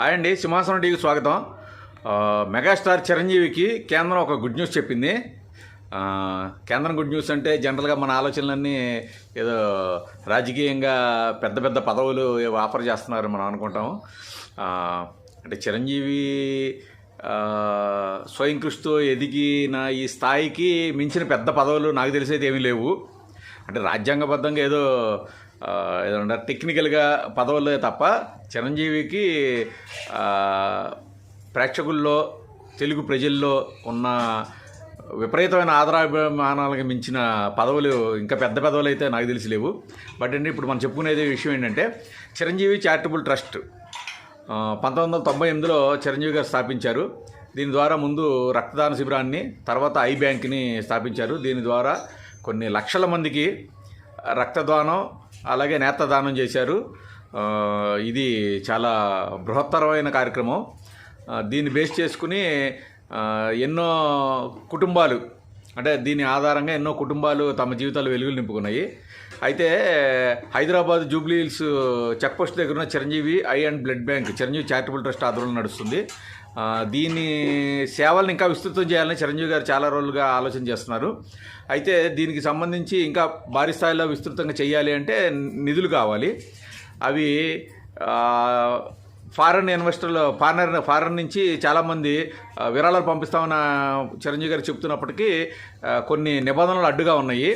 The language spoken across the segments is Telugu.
హాయ్ అండి సింహాసనం టీవీకి స్వాగతం. మెగాస్టార్ చిరంజీవికి కేంద్రం ఒక గుడ్ న్యూస్ చెప్పింది. కేంద్రం గుడ్ న్యూస్ అంటే జనరల్గా మన ఆలోచనలన్నీ ఏదో రాజకీయంగా పెద్ద పెద్ద పదవులు ఆఫర్ చేస్తున్నారు మనం అనుకుంటాం. అంటే చిరంజీవి స్వయం కృషితో ఎదిగిన ఈ స్థాయికి మించిన పెద్ద పదవులు నాకు తెలిసేది ఏమీ లేవు. అంటే రాజ్యాంగబద్ధంగా ఏదో ఆ, టెక్నికల్గా పదవులే తప్ప చిరంజీవికి ప్రేక్షకుల్లో తెలుగు ప్రజల్లో ఉన్న విపరీతమైన ఆదరాభిమానాలకు మించిన పదవులు ఇంకా పెద్ద పదవులు అయితే నాకు తెలిసి లేవు. బట్ అండి ఇప్పుడు మనం చెప్పుకునేది విషయం ఏంటంటే చిరంజీవి చారిటబుల్ ట్రస్ట్ పంతొమ్మిది వందల తొంభై ఎనిమిదిలో చిరంజీవి గారు స్థాపించారు. దీని ద్వారా ముందు రక్తదాన శిబిరాన్ని తర్వాత ఐ బ్యాంక్ని స్థాపించారు. దీని ద్వారా కొన్ని లక్షల మందికి రక్తదానం అలాగే నేత్రదానం చేశారు. ఇది చాలా బృహత్తరమైన కార్యక్రమం. దీన్ని బేస్ చేసుకుని ఎన్నో కుటుంబాలు అంటే దీని ఆధారంగా ఎన్నో కుటుంబాలు తమ జీవితాలు వెలుగులు నింపుకున్నాయి. అయితే హైదరాబాద్ జూబ్లీ హిల్స్ చెక్ పోస్ట్ దగ్గర ఉన్న Chiranjeevi eye and blood bank Chiranjeevi charitable trust ఆధ్వర్యంలో నడుస్తుంది. దీని సేవలను ఇంకా విస్తృతం చేయాలని చిరంజీవి గారు చాలా రోజులుగా ఆలోచన చేస్తున్నారు. అయితే దీనికి సంబంధించి ఇంకా భారీ స్థాయిలో విస్తృతంగా చేయాలి అంటే నిధులు కావాలి. అవి ఫారెన్ ఇన్వెస్టర్లు ఫారెన్ ఫారెన్ నుంచి చాలామంది విరాళాలు పంపిస్తామన్న చిరంజీవి గారు చెప్తున్నప్పటికీ కొన్ని నిబంధనలు అడ్డుగా ఉన్నాయి.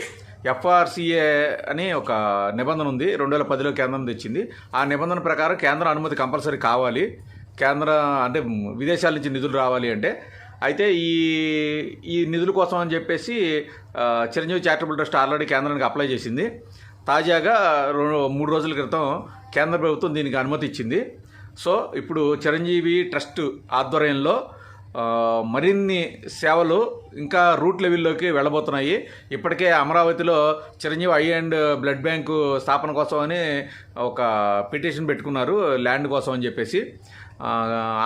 ఎఫ్ఆర్సీఏ అని ఒక నిబంధన ఉంది రెండు వేల పదిలో కేంద్రం తెచ్చింది. ఆ నిబంధన ప్రకారం కేంద్ర అనుమతి కంపల్సరీ కావాలి. కేంద్ర అంటే విదేశాల నుంచి నిధులు రావాలి అంటే. అయితే ఈ ఈ నిధుల కోసం అని చెప్పేసి చిరంజీవి చారిటబుల్ ట్రస్ట్ ఆల్రెడీ కేంద్రానికి అప్లై చేసింది. తాజాగా మూడు రోజుల క్రితం కేంద్ర ప్రభుత్వం దీనికి అనుమతి ఇచ్చింది. సో ఇప్పుడు చిరంజీవి ట్రస్ట్ ఆధ్వర్యంలో మరిన్ని సేవలు ఇంకా రూట్ లెవెల్లోకి వెళ్ళబోతున్నాయి. ఇప్పటికే అమరావతిలో Chiranjeevi eye and blood bank స్థాపన కోసం అని ఒక పిటిషన్ పెట్టుకున్నారు ల్యాండ్ కోసం అని చెప్పేసి.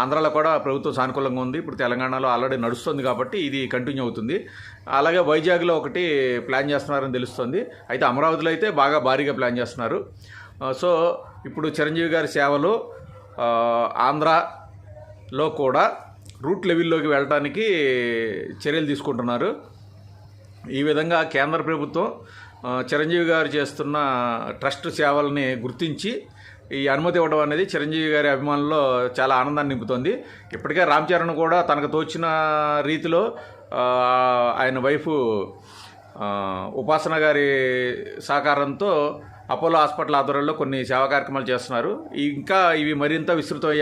ఆంధ్రాలో కూడా ప్రభుత్వం సానుకూలంగా ఉంది. ఇప్పుడు తెలంగాణలో ఆల్రెడీ నడుస్తుంది కాబట్టి ఇది కంటిన్యూ అవుతుంది. అలాగే వైజాగ్లో ఒకటి ప్లాన్ చేస్తున్నారని తెలుస్తుంది. అయితే అమరావతిలో అయితే బాగా భారీగా ప్లాన్ చేస్తున్నారు. సో ఇప్పుడు చిరంజీవి గారి సేవలు ఆంధ్రాలో కూడా రూట్ లెవెల్లోకి వెళ్ళడానికి చర్యలు తీసుకుంటున్నారు. ఈ విధంగా కేంద్ర ప్రభుత్వం చిరంజీవి గారు చేస్తున్న ట్రస్ట్ సేవల్ని గుర్తించి ఈ అనుమతి ఇవ్వడం అనేది చిరంజీవి గారి అభిమానుల్లో చాలా ఆనందాన్ని నింపుతోంది. ఇప్పటికే రామ్ చరణ్ కూడా తనకు తోచిన రీతిలో ఆయన వైఫ్ ఉపాసన గారి సహకారంతో అపోలో హాస్పిటల్ ఆధ్వర్యంలో కొన్ని సేవా కార్యక్రమాలు చేస్తున్నారు. ఇంకా ఇవి మరింత విస్తృతమయ్యే